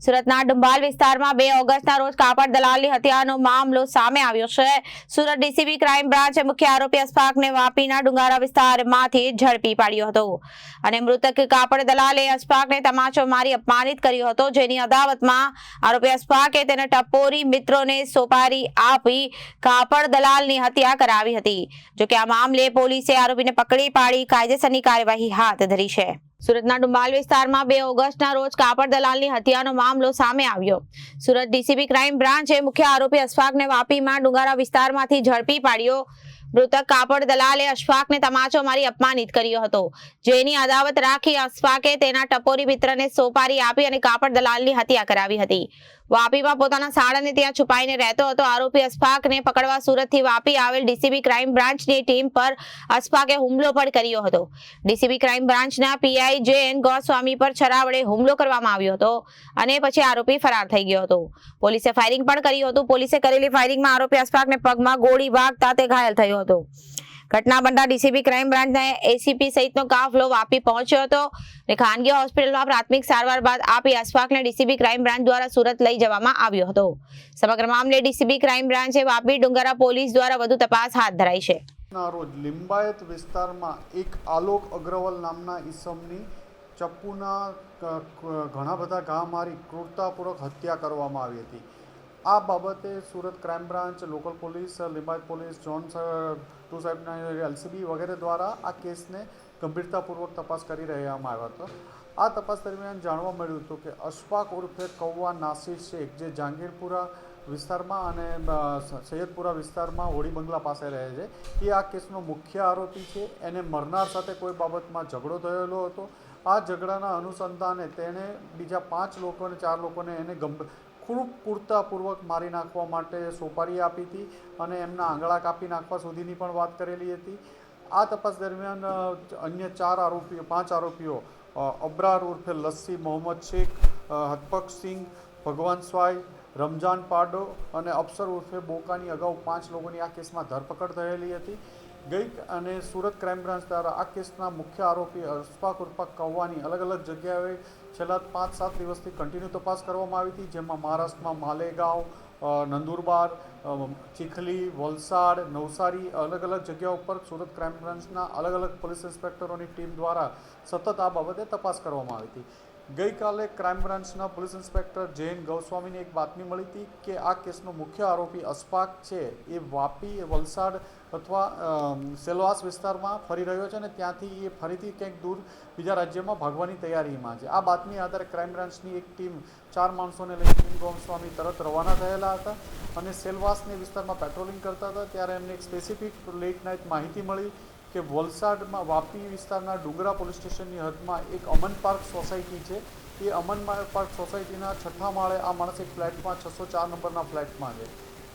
સુરતના ડુંબાલ વિસ્તારમાં બે ઓગસ્ટના રોજ કાપડ દલાલની હત્યાનો મામલો સામે આવ્યો છે. સુરત ડીસીબી ક્રાઇમ બ્રાન્ચે મુખ્ય આરોપી અશફાકને વાપીના ડુંગારા વિસ્તારમાંથી ઝડપી પાડ્યો હતો. અને મૃતક કાપડ દલાલે અશફાકને તમાચો મારી અપમાનિત કર્યો હતો. જેની અદાવતમાં આરોપી અશફાકે તેને ટપોરી મિત્રોને સોપારી આપી કાપડ દલાલની હત્યા કરાવી હતી. જોકે આ મામલે પોલીસે આરોપીને પકડી પાડી કાયદેસરની કાર્યવાહી હાથ ધરી છે. સુરતના ડુંબાલ વિસ્તારમાં બે ઓગસ્ટના રોજ કાપડ દલાલની હત્યાનો મામલો સામે આવ્યો. સુરત ડીસીબી ક્રાઇમ બ્રાન્ચે મુખ્ય આરોપી અશફાકને વાપીમાં ડુંગારા વિસ્તારમાંથી ઝડપી પાડ્યો. મૃતક કાપડ દલાલે અશફાકને તમાચો મારી અપમાનિત કર્યો હતો. જેની અદાવત રાખી અશફાકે તેના ટપોરી મિત્રને સોપારી આપી અને કાપડ દલાલની હત્યા કરાવી હતી. વાપીમાં પોતાના સાળાને ત્યાં છુપાઈને રહેતો હતો. આરોપી અશફાકને પકડવા સુરતથી વાપી આવેલ ડીસીબી ક્રાઇમ બ્રાન્ચની ટીમ પર અસ્ફાકે હુમલો પણ કર્યો હતો. ડીસીબી ક્રાઇમ બ્રાન્ચના પીઆઈ જે એન ગોસ્વામી પર છરાવડે હુમલો કરવામાં આવ્યો હતો અને પછી આરોપી ફરાર થઈ ગયો હતો. પોલીસે ફાયરિંગ પણ કર્યું હતું. પોલીસે કરેલી ફાયરિંગમાં આરોપી અશફાકને પગમાં ગોળી વાગતા તે ઘાયલ થયો હતો. ઘટના બનતા ડીસીબી ક્રાઇમ બ્રાન્ચના એસીપી સહિતનો કાફલો વાપી પહોંચ્યો હતો અને ખાનગી હોસ્પિટલમાં પ્રાથમિક સારવાર બાદ આપી અશફાકને ડીસીબી ક્રાઇમ બ્રાન્ચ દ્વારા સુરત લઈ જવામાં આવ્યો હતો. સમગ્ર મામલે ડીસીબી ક્રાઇમ બ્રાન્ચે વાપી ડુંગરા પોલીસ દ્વારા વધુ તપાસ હાથ ધરાઈ છે. રોજ લિંબાયત વિસ્તારમાં એક આલોક અગ્રવાલ નામના ઈસમની ચપ્પુના ઘણા બધા ઘા મારી ક્રૂરતાપૂર્વક હત્યા કરવામાં આવી હતી. આ બાબતે Surat crime branch, local police, Limbayat police, zone two સાહેબના એલસીબી વગેરે દ્વારા આ કેસને ગંભીરતાપૂર્વક તપાસ કરી રહેવામાં આવ્યો હતો. આ તપાસ દરમિયાન જાણવા મળ્યું હતું કે અશફાક ઉર્ફે કૌવા નાસિર શેખ, જે જહાંગીરપુરા વિસ્તારમાં અને સૈયદપુરા વિસ્તારમાં હોળી બંગલા પાસે રહે છે, એ આ કેસનો મુખ્ય આરોપી છે. એને મરનાર સાથે કોઈ બાબતમાં ઝઘડો થયેલો હતો. આ ઝઘડાના અનુસંધાને તેણે બીજા પાંચ લોકોને ચાર લોકોને એને ગંભ ખૂબ પૂરતાપૂર્વક મારી નાખવા માટે સોપારી આપી હતી અને એમના આંગળા કાપી નાખવા સુધીની પણ વાત કરેલી હતી. આ તપાસ દરમિયાન અન્ય ચાર આરોપીઓ, પાંચ આરોપીઓ અબ્રાર ઉર્ફે લસ્સી મોહમ્મદ શેખ હતપક સિંહ ભગવાન સ્વાય રમઝાન પાડો અને અફસર ઉર્ફે બોકાની અગાઉ પાંચ લોકોની આ કેસમાં ધરપકડ થયેલી હતી. ગઈ અને સુરત ક્રાઇમ બ્રાન્ચ દ્વારા આ કેસના મુખ્ય આરોપી અશફાક ઉર્ફા કૌવાની અલગ અલગ જગ્યાએ છેલ્લા પાંચ સાત દિવસથી કન્ટિન્યુ તપાસ કરવામાં આવી હતી, જેમાં મહારાષ્ટ્રમાં માલેગાંવ નંદુરબાર ચીખલી, વલસાડ, નવસારી અલગ અલગ જગ્યા ઉપર સુરત ક્રાઇમ બ્રાન્ચના અલગ અલગ પોલીસ ઇન્સ્પેક્ટરોની ટીમ દ્વારા સતત આ બાબતે તપાસ કરવામાં આવી હતી. ગઈકાલે ક્રાઇમ બ્રાન્ચના પોલીસ ઇન્સ્પેક્ટર જૈન ગૌસ્વામીને એક બાતમી મળી હતી કે આ કેસનો મુખ્ય આરોપી અસ્પાક છે. એ વાપી, વલસાડ અથવા સેલવાસ વિસ્તારમાં ફરી રહ્યો છે અને ત્યાંથી એ ફરીથી ક્યાંક દૂર બીજા રાજ્યમાં ભાગવાની તૈયારીમાં છે. આ બાતમી આધારે ક્રાઇમ બ્રાન્ચની એક ટીમ ચાર માણસોને લઈને જૈન ગૌસ્વામી તરત રવાના થયેલા હતા અને સેલવાસને વિસ્તારમાં પેટ્રોલિંગ કરતા હતા. ત્યારે એમને એક સ્પેસિફિક લેટ નાઇટ માહિતી મળી કે વલસાડમાં વાપી વિસ્તારના ડુંગરા પોલીસ સ્ટેશનની હદમાં એક અમન પાર્ક સોસાયટી છે. એ અમન પાર્ક સોસાયટીના છઠ્ઠા માળે આ માણસ એક ફ્લેટમાં છસો ચાર નંબરના ફ્લેટમાં છે.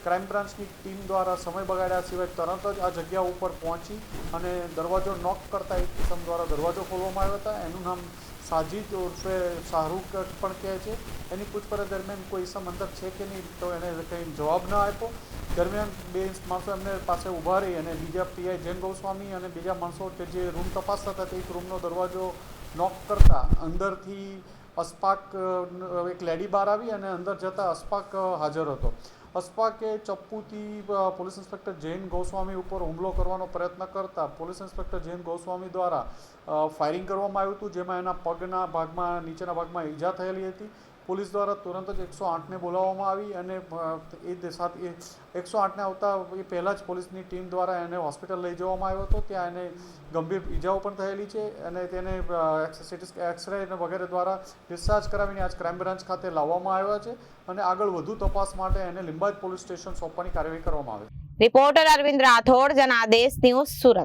ક્રાઇમ બ્રાન્ચની ટીમ દ્વારા સમય બગાડ્યા સિવાય તરત જ આ જગ્યા ઉપર પહોંચી અને દરવાજો નોક કરતા એક કિસમ દ્વારા દરવાજો ખોલવામાં આવ્યો હતા. એનું નામ સાજિદ ઉર્ફે શાહરૂખ પણ કહે છે. એની પૂછપરછ દરમિયાન કોઈ ઇસમ અંદર છે કે નહીં, તો એણે કંઈ જવાબ ન આપ્યો. દરમિયાન બે માણસો એમને પાસે ઊભા રહી અને બીજા પીઆઈ જૈન ગોસ્વામી અને બીજા માણસો કે જે રૂમ તપાસતા હતા, તે એક રૂમનો દરવાજો નોક કરતા અંદરથી અસ્પાક એક લેડી બહાર આવી અને અંદર જતાં અસ્પાક હાજર હતો. અસ્પાકે ચપ્પુથી પોલીસ ઇન્સ્પેક્ટર જૈન ગોસ્વામી ઉપર હુમલો કરવાનો પ્રયત્ન કરતા પોલીસ ઇન્સ્પેક્ટર જૈન ગોસ્વામી દ્વારા ફાયરિંગ કરવામાં આવ્યું હતું, જેમાં એના પગના ભાગમાં, નીચેના ભાગમાં ઈજા થયેલી હતી. પોલીસ દ્વારા તુરંત જ એકસો આઠને બોલાવવામાં આવી અને એ સાથે એકસો આઠને આવતા એ પહેલાં જ પોલીસની ટીમ દ્વારા એને હોસ્પિટલ લઈ જવામાં આવ્યો હતો. ત્યાં એને ગંભીર ઈજાઓ પણ થયેલી છે અને તેને સિટી એક્સરે વગેરે દ્વારા ડિસ્ચાર્જ કરાવીને આજ ક્રાઇમ બ્રાન્ચ ખાતે લાવવામાં આવ્યા છે અને આગળ વધુ તપાસ માટે એને લિંબાયત પોલીસ સ્ટેશન સોંપવાની કાર્યવાહી કરવામાં આવે રિપોર્ટર અરવિંદ રાઠોડ, જનાદેશ ન્યૂઝ સુરત.